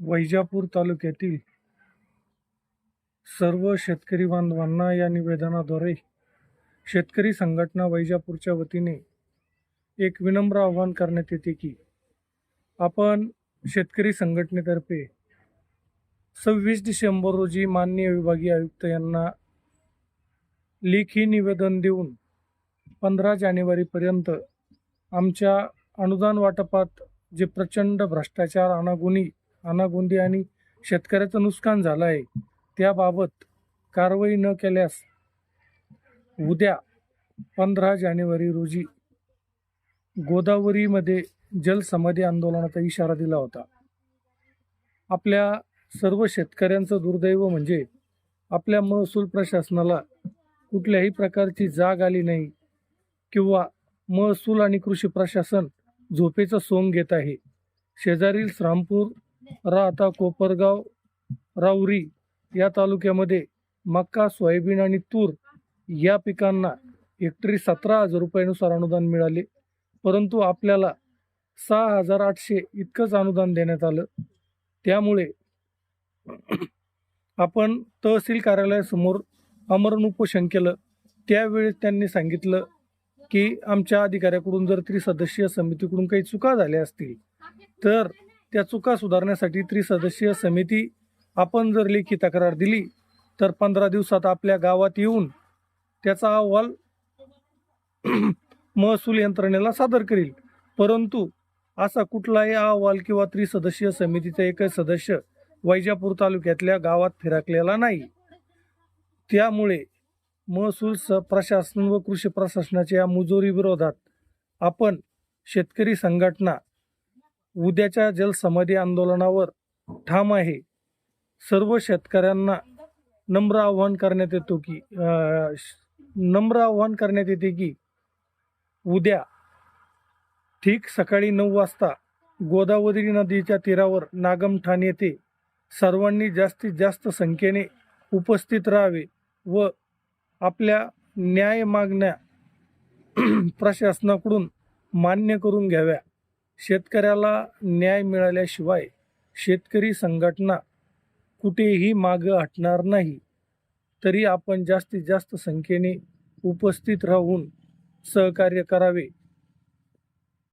वैजापूर तालुक्यातील सर्व शेतकरी बांधवांना या निवेदनाद्वारे शेतकरी संघटना वैजापूरच्या वतीने एक विनम्र आवाहन करण्यात येते की आपण शेतकरी संघटनेतर्फे सव्वीस डिसेंबर रोजी माननीय विभागीय आयुक्त यांना लेखी निवेदन देऊन पंधरा जानेवारीपर्यंत आमच्या अनुदान वाटपात जे प्रचंड भ्रष्टाचार अनागुणी अनागोंदी आणि शेतकऱ्याचं नुकसान झालं आहे त्याबाबत कारवाई न केल्यास उद्या पंधरा जानेवारी रोजी गोदावरीमध्ये जलसमाधी आंदोलनाचा इशारा दिला होता. आपल्या सर्व शेतकऱ्यांचं दुर्दैव म्हणजे आपल्या महसूल प्रशासनाला कुठल्याही प्रकारची जाग आली नाही किंवा महसूल आणि कृषी प्रशासन झोपेचं सोंग घेत आहे. शेजारील श्रामपूर राहता कोपरगाव राऊरी या तालुक्यामध्ये मक्का सोयाबीन आणि तूर या पिकांना हेक्टरी सतरा हजार रुपयानुसार अनुदान मिळाले. परंतु आपल्याला सहा हजार आठशे इतकंच अनुदान देण्यात आलं. त्यामुळे आपण तहसील कार्यालयासमोर अमरण उपोषण केलं. त्यावेळेस त्यांनी सांगितलं की आमच्या अधिकाऱ्याकडून जर त्रिसदस्यीय समितीकडून काही चुका झाल्या असतील तर त्या चुका सुधारण्यासाठी त्रिसदस्यीय समिती आपण जर लेखी तक्रार दिली तर पंधरा दिवसात आपल्या गावात येऊन त्याचा अहवाल महसूल यंत्रणेला सादर करील. परंतु असा कुठलाही अहवाल किंवा त्रिसदस्यीय समितीचा एकच सदस्य वैजापूर तालुक्यातल्या गावात फिरकलेला नाही. त्यामुळे महसूल स प्रशासन व कृषी प्रशासनाच्या या मुजोरी विरोधात आपण शेतकरी संघटना उद्याच्या जलसमाधी आंदोलनावर ठाम आहे. सर्व शेतकऱ्यांना नम्र आवाहन करण्यात येतो की श- नम्र आवाहन करण्यात येते की उद्या ठीक सकाळी नऊ वाजता गोदावरी नदीच्या तीरावर नागमठाण येथे सर्वांनी जास्तीत जास्त संख्येने उपस्थित राहावे व आपल्या न्याय मागण्या प्रशासनाकडून मान्य करून घ्याव्या. शेतकऱ्याला न्याय मिळाल्याशिवाय शेतकरी संघटना कुठेही मागं हटणार नाही. तरी आपण जास्तीत जास्त संख्येने उपस्थित राहून सहकार्य करावे.